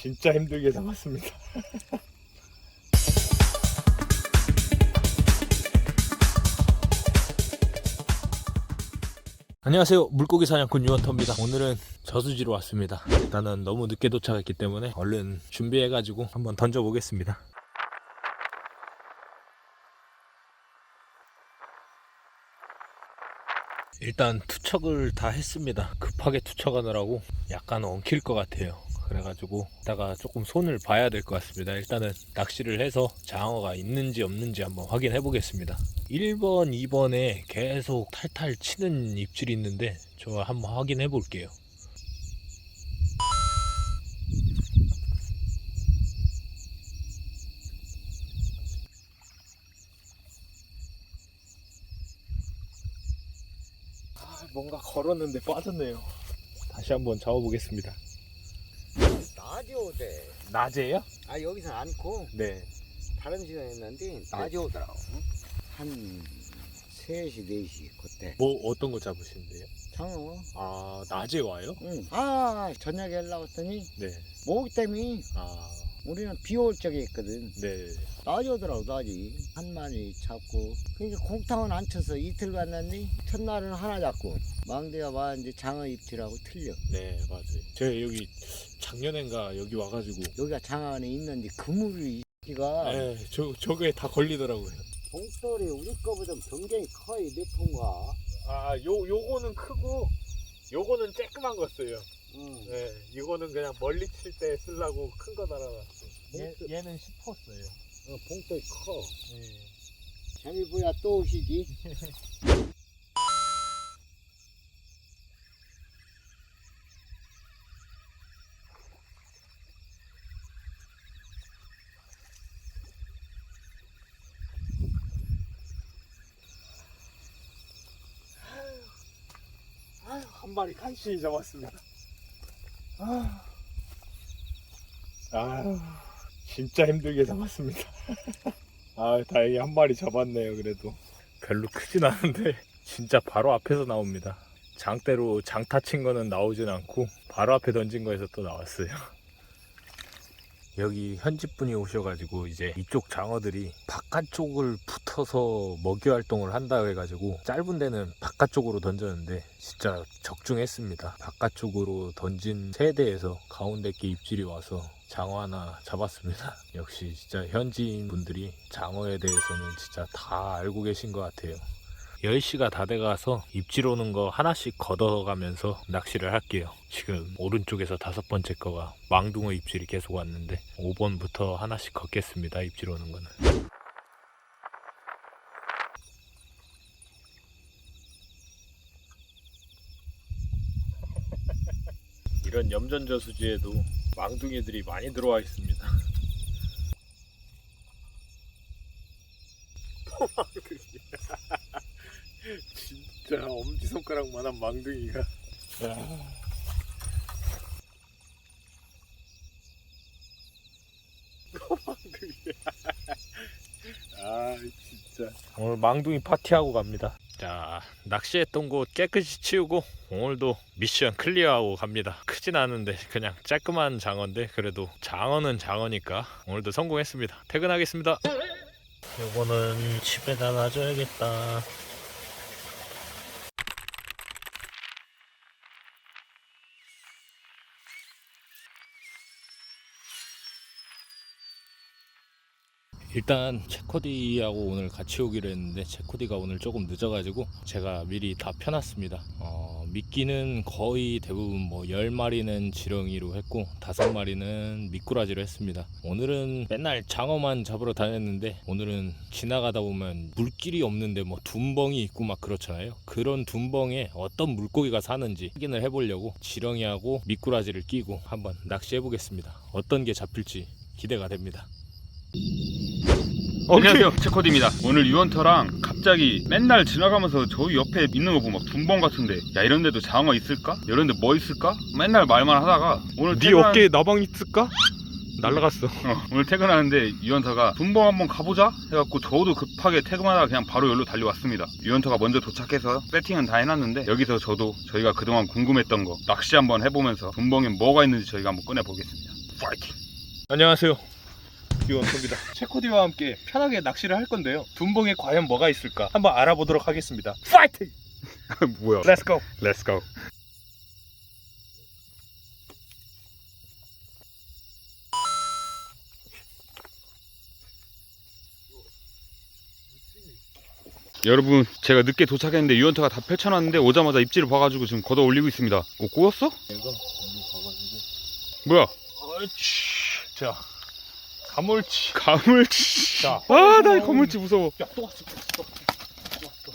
진짜 힘들게 잡았습니다. 안녕하세요. 물고기 사냥꾼 유원터입니다. 오늘은 저수지로 왔습니다. 일단은 너무 늦게 도착했기 때문에 얼른 준비해가지고 한번 던져보겠습니다. 일단 투척을 다 했습니다. 급하게 투척하느라고 약간 엉킬 것 같아요 그래가지고 이따가 조금 손을 봐야 될 것 같습니다. 일단은 낚시를 해서 장어가 있는지 없는지 한번 확인해 보겠습니다. 1번 2번에 계속 탈탈 치는 입질이 있는데 저 한번 확인해 볼게요. 아, 뭔가 걸었는데 빠졌네요. 다시 한번 잡아보겠습니다 오대. 낮에요? 아 여기서 않고 네 다른 시간에 했는데 낮에 오더라고. 응? 한 3시, 4시 그때. 뭐 어떤 거 잡으시는데요? 장어. 아 낮에 와요? 응. 아 저녁에 하려고 했더니 네. 모기 때문에 아, 우리는 비올 적에 있거든. 네. 낮에 오더라고 낮에. 한 마리 잡고. 그러니까 공탕은 안 쳐서 이틀 갔는데 첫날은 하나 잡고. 망대가 와 이제 장어 입질하고 틀려. 네, 맞아요. 제가 여기 작년엔가 여기 와가지고, 여기가 장어 안에 있는데 그물이 이가 네, 저, 저게 다 걸리더라고요. 봉돌이 우리 거보다 굉장히 커요 몇 통과. 아, 요, 요거는 크고, 요거는 쬐끄만 거 써요. 응. 네, 이거는 그냥 멀리 칠 때 쓰려고 큰 거 달아놨어요. 얘, 봉돌- 얘는 10호어요. 어, 봉돌이 커. 네. 재미 보야 또 오시지. 한 마리 간신히 잡았습니다. 아, 진짜 힘들게 잡았습니다. 아, 다행히 한 마리 잡았네요, 그래도. 별로 크진 않은데, 진짜 바로 앞에서 나옵니다. 장대로 장타 친 거는 나오진 않고, 바로 앞에 던진 거에서 또 나왔어요. 여기 현지 분이 오셔가지고 이제 이쪽 장어들이 바깥쪽을 붙어서 먹이 활동을 한다 해가지고 짧은 데는 바깥쪽으로 던졌는데 진짜 적중했습니다. 바깥쪽으로 던진 세 대에서 가운데 게 입질이 와서 장어 하나 잡았습니다. 역시 진짜 현지인 분들이 장어에 대해서는 진짜 다 알고 계신 것 같아요. 10시가 다 돼가서 입질 오는 거 하나씩 걷어가면서 낚시를 할게요. 지금 오른쪽에서 다섯 번째 거가 망둥어 입질이 계속 왔는데 5번부터 하나씩 걷겠습니다. 입질 오는 거는. 이런 염전저수지에도 망둥이들이 많이 들어와 있습니다. 진짜 엄지손가락만한 망둥이가. 야. 망둥이. 아 진짜. 오늘 망둥이 파티하고 갑니다. 자 낚시했던 곳 깨끗이 치우고 오늘도 미션 클리어하고 갑니다. 크진 않은데 그냥 쬐끄만 장어인데 그래도 장어는 장어니까 오늘도 성공했습니다. 퇴근하겠습니다. 요거는 집에다 놔줘야겠다. 일단 체코디하고 오늘 같이 오기로 했는데 체코디가 오늘 조금 늦어가지고 제가 미리 다 펴놨습니다. 어, 미끼는 거의 대부분 뭐 10마리는 지렁이로 했고 5마리는 미꾸라지로 했습니다. 오늘은 맨날 장어만 잡으러 다녔는데 오늘은 지나가다 보면 물길이 없는데 뭐 둔벙이 있고 막 그렇잖아요. 그런 둔벙에 어떤 물고기가 사는지 확인을 해보려고 지렁이하고 미꾸라지를 끼고 한번 낚시해 보겠습니다. 어떤 게 잡힐지 기대가 됩니다. 안녕하세요 체코디입니다 오늘 유언터랑 갑자기 맨날 지나가면서 저희 옆에 있는 거 보면 막 둔벙 같은데 야 이런 데도 장어 있을까? 이런 데 뭐 있을까? 맨날 말만 하다가 오늘 네 퇴근한- 어깨에 나방 있을까? 날라갔어. 어, 오늘 퇴근하는데 유언터가 둔벙 한번 가보자 해갖고 저도 급하게 퇴근하다가 그냥 바로 여기로 달려왔습니다 유언터가 먼저 도착해서 세팅은 다 해놨는데 여기서 저도 저희가 그동안 궁금했던 거 낚시 한번 해보면서 둔벙에 뭐가 있는지 저희가 한번 꺼내보겠습니다 파이팅. 안녕하세요. 유원소입니다. 체코디와 함께 편하게 낚시를 할 건데요. 둔봉에 과연 뭐가 있을까 한번 알아보도록 하겠습니다. 파이팅! 뭐야? Let's go. Let's go. 여러분 제가 늦게 도착했는데 유언터가 다 펼쳐놨는데 오자마자 입질을 봐가지고 지금 걷어 올리고 있습니다 오 꼬였어? 여기 가가지고. 뭐야 옳지. 자, 가물치. 가물치 자. 아 나 가물치 무서워 야, 또 왔어. 또 왔어. 또 왔어.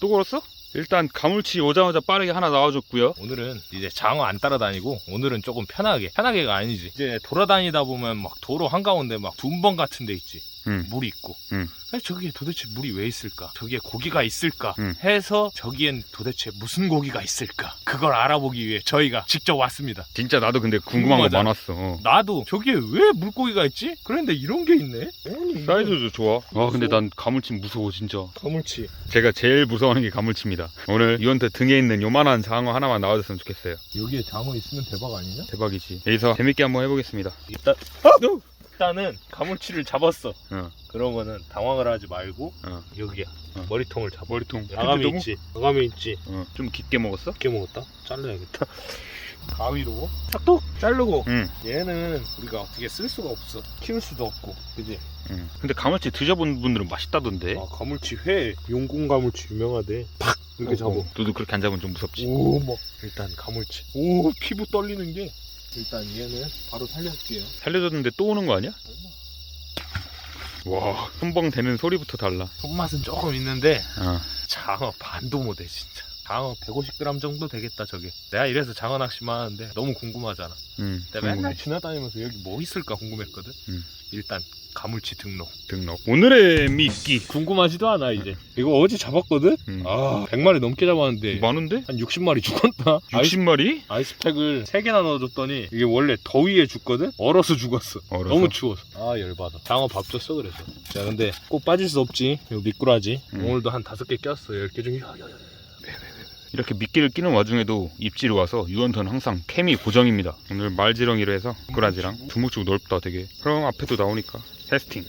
또 걸었어? 일단 가물치 오자마자 빠르게 하나 나와줬고요 오늘은 이제 장어 안 따라다니고 오늘은 조금 편하게 편하게가 아니지 이제 돌아다니다 보면 막 도로 한가운데 막 둔벙 같은 데 있지 응. 물이 있고 응. 아니, 저기에 도대체 물이 왜 있을까 저기에 고기가 있을까 응. 해서 저기엔 도대체 무슨 고기가 있을까 그걸 알아보기 위해 저희가 직접 왔습니다 진짜 나도 근데 궁금한 거 궁금하잖아. 많았어 어. 나도 저기에 왜 물고기가 있지? 그런데 이런 게 있네 아니 사이즈도 좋아 아 근데 난 가물치 무서워 진짜 가물치 제가 제일 무서워하는 게 가물치입니다. 오늘 유언트 등에 있는 요만한 장어 하나만 나와줬으면 좋겠어요. 여기에 장어 있으면 대박 아니냐? 대박이지. 여기서 재밌게 한번 해보겠습니다. 일단 일단은 가물치를 잡았어 어. 그러면은 당황을 하지 말고 어. 여기야 어. 머리통을 잡아 머리통. 아감이 너무- 있지 아감이 있지 어, 좀 깊게 먹었어? 어떻게 먹었다? 잘라야겠다 가위로 싹둑 자르고 응. 얘는 우리가 어떻게 쓸 수가 없어 키울 수도 없고 그지? 응. 근데 가물치 드셔본 분들은 맛있다던데. 아 가물치 회 용궁 가물치 유명하대 팍 이렇게 잡아 어, 너도 그렇게 안 잡으면 좀 무섭지. 오뭐 일단 가물치 오 피부 떨리는 게 일단 얘는 바로 살려줄게요 살려줬는데 또 오는 거 아니야? 와, 손벙 되는 소리부터 달라. 손맛은 조금 있는데 어. 장어 반도 못해 진짜 장어 150g 정도 되겠다 저게 내가 이래서 장어 낚시만 하는데 너무 궁금하잖아 응. 내가 궁금해. 맨날 지나다니면서 여기 뭐 있을까 궁금했거든 음. 일단 가물치 등록 등록. 오늘의 미끼. 궁금하지도 않아 이제 이거 어제 잡았거든 음. 아 100마리 넘게 잡았는데 많은데? 한 60마리 죽었다 아이스, 60마리? 아이스 팩을 3개나 넣어줬더니 이게 원래 더위에 죽거든 얼어서 죽었어 얼어서? 너무 추워서 아 열받아 장어 밥 줬어 그래서 자 근데 꼭 빠질 수 없지 요 미꾸라지 음. 오늘도 한 5개 꼈어 10개 중에 야, 야, 야. 이렇게 미끼를 끼는 와중에도 입질이 와서 유언터는 항상 캠이 고정입니다. 오늘 말지렁이로 해서 꾸라지랑 두목치고 넓다 되게. 그럼 앞에도 나오니까 테스팅.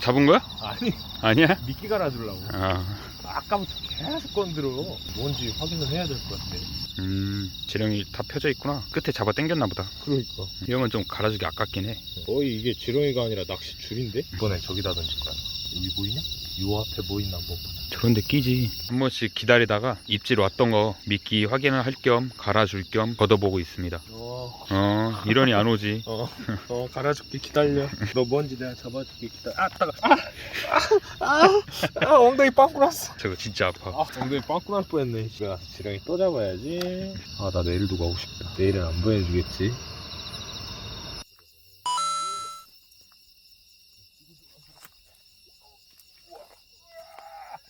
잡은 거야? 아니 아니야? 미끼 갈아주려고 아, 아까부터 계속 건드려 뭔지 확인을 해야 될 것 같아 음, 지렁이 다 펴져 있구나. 끝에 잡아 당겼나 보다. 그러니까 이러면 좀 갈아주기 아깝긴 해. 거의 이게 지렁이가 아니라 낚시 줄인데 이번에 저기다 던질 거야 여기 보이냐? 뭐 있나 한번 보자. 저런데 끼지. 한 번씩 기다리다가 입질 왔던 거 미끼 확인을 할 겸 갈아줄 겸 걷어보고 있습니다. 어, 어, 이러니 안 오지. 어, 어 갈아줄게. 기다려. 너 뭔지 내가 잡아줄게. 기다려. 아 따가. 아, 아, 아, 아 엉덩이 빵꾸 났어. 저거 진짜 아파. 아 엉덩이 빵꾸 날 뻔했네. 야 지렁이 또 잡아야지. 아 나 내일도 가고 싶다. 내일은 안 보내주겠지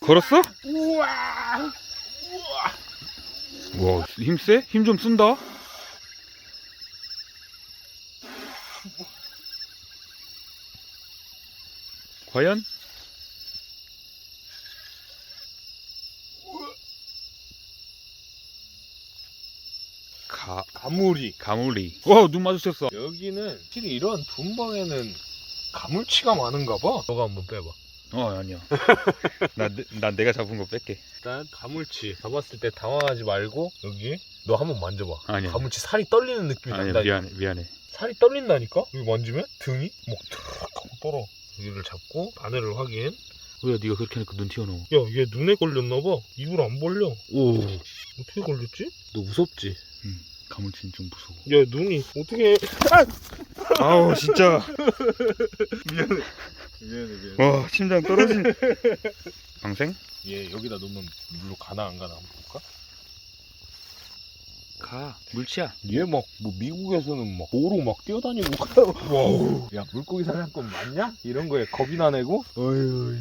걸었어? 우와 와, 힘 세? 힘 좀 쓴다? 과연? 가, 가물이 가물리. 와, 눈 마주쳤어. 여기는 확실히 이런 둔방에는 가물치가 많은가 봐 너가 한번 빼봐 어, 아니야. 나, 내- 난 내가 잡은 거 뺄게. 일단 가물치 잡았을 때 당황하지 말고 여기 너 한번 만져봐 아니야. 가물치 살이 떨리는 느낌이 아니야, 난다 미안해, 미안해. 살이 떨린다니까? 여기 만지면 등이 막탁 떨어 여기를 잡고 바늘을 확인 왜 네가 그렇게 하니까 눈 튀어나와? 야 얘 눈에 걸렸나봐 입을 안 벌려 오 어떻게 걸렸지? 너 무섭지? 가물치는 좀 무서워. 야 눈이 어떻게 아우, 진짜. 미안해 미안해 미안해 와, 심장 떨어진. 방생? 얘 여기다 놓으면 물로 가나 안 가나 한번 볼까? 가. 물치야. 얘 막 뭐 미국에서는 막 도로 막 뛰어다니고 와우 야 물고기 사냥꾼 맞냐? 이런 거에 겁이 나내고 어휴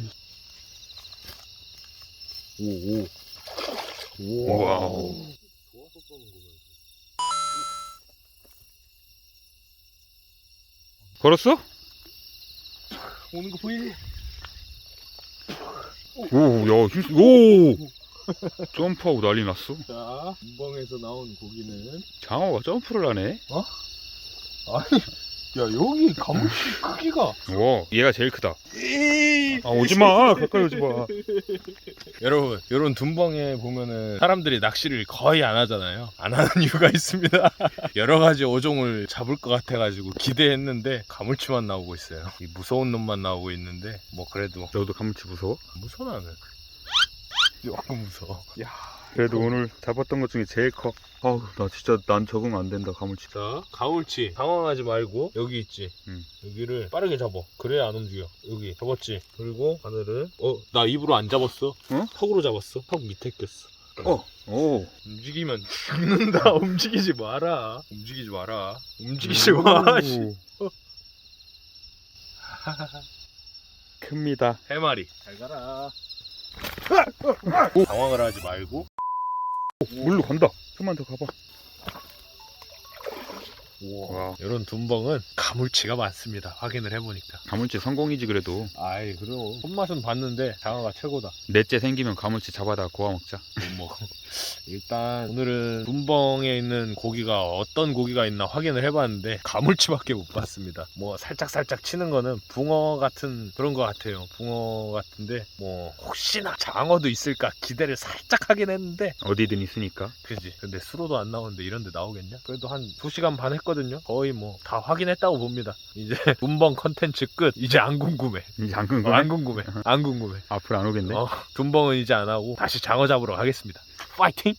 오오 와우. 좋아서 쏘는 거면 걸었어? 오는 거 보이니? 오, 야, 힘, 오! 점프하고 난리 났어. 자 인방에서 나온 고기는 장어가 점프를 하네. 아니 여기 가물치 크기가. 와 얘가 제일 크다. 아 오지마. 가까이 오지마. 여러분 이런 둔벙에 보면은 사람들이 낚시를 거의 안 하잖아요. 안 하는 이유가 있습니다. 여러 가지 어종을 잡을 것 같아가지고 기대했는데 가물치만 나오고 있어요. 이 무서운 놈만 나오고 있는데 뭐 그래도 너도 가물치 무서워? 무서워 나는. 조금 무서워 그래도 오늘 잡았던 것 중에 제일 커. 아우 나 진짜 난 적응 안 된다 가물치. 자 가물치. 당황하지 말고 여기 있지? 음. 여기를 빠르게 잡어 그래야 안 움직여. 여기 잡았지? 그리고 바늘을 어 나 입으로 안 잡았어. 어? 턱으로 잡았어. 턱 밑에 꼈어. 어? 오. 움직이면 죽는다. 움직이지 마라. 움직이지 마라. 움직이지 마 씨. 큽니다. 해마리. 잘 가라 당황을 하지 말고 물로 간다. 좀만 더 가봐 우와 와 이런 둔벙은 가물치가 많습니다 확인을 해보니까 가물치 성공이지 그래도 아이 그럼 손맛은 봤는데 장어가 최고다 넷째 생기면 가물치 잡아다 구워 먹자 못 먹어. 일단 오늘은 둔벙에 있는 고기가 어떤 고기가 있나 확인을 해봤는데 가물치밖에 못 봤습니다. 뭐 살짝 살짝 치는 거는 붕어 같은 그런 것 같아요. 붕어 같은데 뭐 혹시나 장어도 있을까 기대를 살짝 하긴 했는데 어디든 있으니까 그지. 근데 수로도 안 나오는데 이런 데 나오겠냐? 그래도 한 2시간 반 했거든 요. 거의 뭐 다 확인했다고 봅니다. 이제 둔벙 컨텐츠 끝. 이제 안 궁금해. 이제 안 어, 궁금해? 안 궁금해. 안 궁금해. 앞으로 안 오겠네 어, 둔벙은 이제 안 하고 다시 장어 잡으러 가겠습니다. 파이팅!